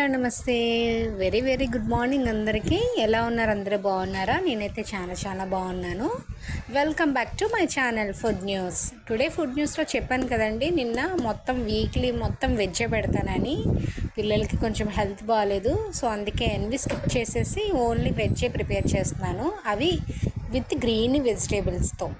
Hello నమస్తే. Very very good morning అందరికీ. ఎలా ఉన్నారు? అందరూ బాగున్నారా? నేనైతే చాలా చాలా బాగున్నాను. Welcome back to my channel food news. Today food న్యూస్లో చెప్పాను కదండి నిన్న మొత్తం వీక్లీ మొత్తం వెజ్జే పెడతానని. పిల్లలకి కొంచెం హెల్త్ బాగాలేదు సో అందుకే ఎన్వి స్కిప్ చేసేసి ఓన్లీ వెజ్జే ప్రిపేర్ చేస్తున్నాను. అవి విత్ గ్రీన్ వెజిటేబుల్స్తో.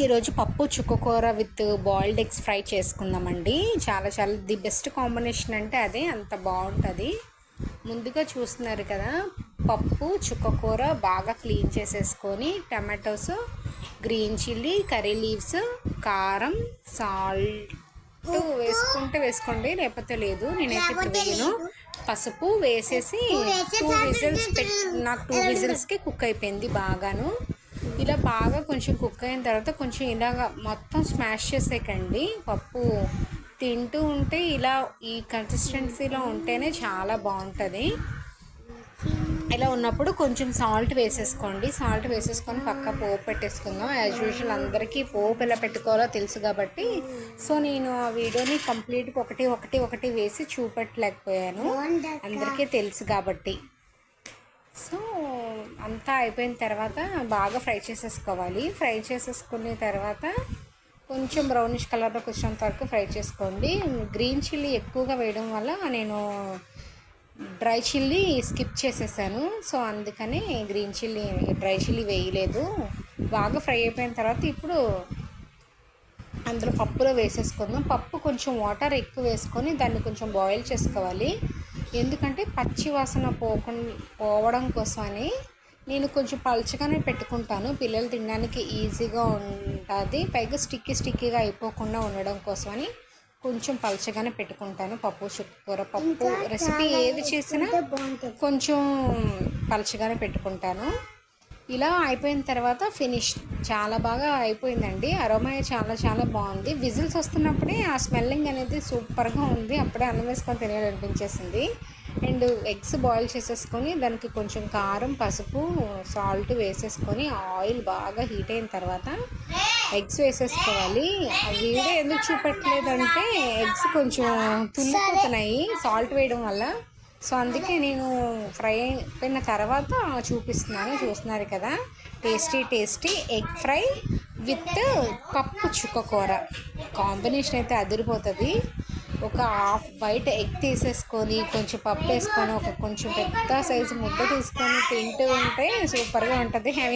ఈరోజు పప్పు చుక్కకూర విత్ బాయిల్డ్ ఎగ్స్ ఫ్రై చేసుకుందామండి. చాలా చాలా ది బెస్ట్ కాంబినేషన్ అంటే అదే అంత బాగుంటుంది. ముందుగా చూస్తున్నారు కదా పప్పు చుక్కకూర బాగా క్లీన్ చేసేసుకొని tomatoes green chilli curry leaves కారం సాల్ట్ వేసుకుంటే వేసుకోండి లేకపోతే లేదు. నేనైతే ఇప్పుడు వేయను. పసుపు వేసేసి టూ విజిల్స్ నాకు టూ విజిల్స్కి కుక్ అయిపోయింది బాగాను. ఇలా బాగా కొంచెం కుక్ అయిన తర్వాత కొంచెం ఇలాగ మొత్తం స్మాష్ చేసేకండి. పప్పు తింటూ ఉంటే ఇలా ఈ కన్సిస్టెన్సీలో ఉంటేనే చాలా బాగుంటుంది. ఇలా ఉన్నప్పుడు కొంచెం సాల్ట్ వేసేసుకోండి. సాల్ట్ వేసేసుకొని పక్క పోపు పెట్టేసుకుందాం. యాజ్ యూజువల్ అందరికీ పోపు ఎలా పెట్టుకోవాలో తెలుసు కాబట్టి. సో నేను ఆ వీడియోని కంప్లీట్గా ఒకటి ఒకటి ఒకటి వేసి చూపెట్టలేకపోయాను. అందరికీ తెలుసు కాబట్టి. సో అంతా అయిపోయిన తర్వాత బాగా ఫ్రై చేసేసుకోవాలి. ఫ్రై చేసేసుకున్న తర్వాత కొంచెం బ్రౌనిష్ కలర్లోకి వచ్చినంత వరకు ఫ్రై చేసుకోండి. గ్రీన్ చిల్లీ ఎక్కువగా వేయడం వల్ల నేను డ్రై చిల్లీ స్కిప్ చేసేసాను. సో అందుకని గ్రీన్ చిల్లీ డ్రై చిల్లీ వేయలేదు. బాగా ఫ్రై అయిపోయిన తర్వాత ఇప్పుడు అందులో పప్పులో వేసేసుకుందాం. పప్పు కొంచెం వాటర్ ఎక్కువ వేసుకొని దాన్ని కొంచెం బాయిల్ చేసుకోవాలి. ఎందుకంటే పచ్చి వాసన పోకుండా పోవడం కోసమని నేను కొంచెం పలుచగానే పెట్టుకుంటాను. పిల్లలు తినడానికి ఈజీగా ఉంటుంది. పైగా స్టిక్కీ స్టిక్కీగా అయిపోకుండా ఉండడం కోసమని కొంచెం పలచగానే పెట్టుకుంటాను. పప్పు చుక్కకూర పప్పు రెసిపీ ఏది చేసినా కొంచెం పలచగానే పెట్టుకుంటాను. ఇలా అయిపోయిన తర్వాత ఫినిష్ చాలా బాగా అయిపోయిందండి. అరోమా చాలా చాలా బాగుంది. విజిల్స్ వస్తున్నప్పుడే ఆ స్మెల్లింగ్ అనేది సూపర్గా ఉంది. అప్పుడే అన్నం వేసుకొని తినేయాలనిపించేసింది. అండ్ ఎగ్స్ బాయిల్ చేసేసుకొని దానికి కొంచెం కారం పసుపు సాల్ట్ వేసేసుకొని ఆయిల్ బాగా హీట్ అయిన తర్వాత ఎగ్స్ వేసేసుకోవాలి. వీడియో ఎందుకు చూపెట్టలేదంటే ఎగ్స్ కొంచెం తుల్లిపోతున్నాయి సాల్ట్ వేయడం వల్ల. సో అందుకే నేను ఫ్రై అయిపోయిన తర్వాత చూపిస్తున్నాను. చూస్తున్నారు కదా? Tasty tasty egg fry with పప్పు చుక్కకూర కాంబినేషన్ అయితే అదిరిపోతుంది. ఒక హాఫ్ బయట ఎగ్ తీసేసుకొని కొంచెం పప్పు వేసుకొని ఒక కొంచెం పెద్ద సైజు ముద్ద తీసుకొని తింటూ ఉంటే సూపర్గా ఉంటుంది. హ్యావ్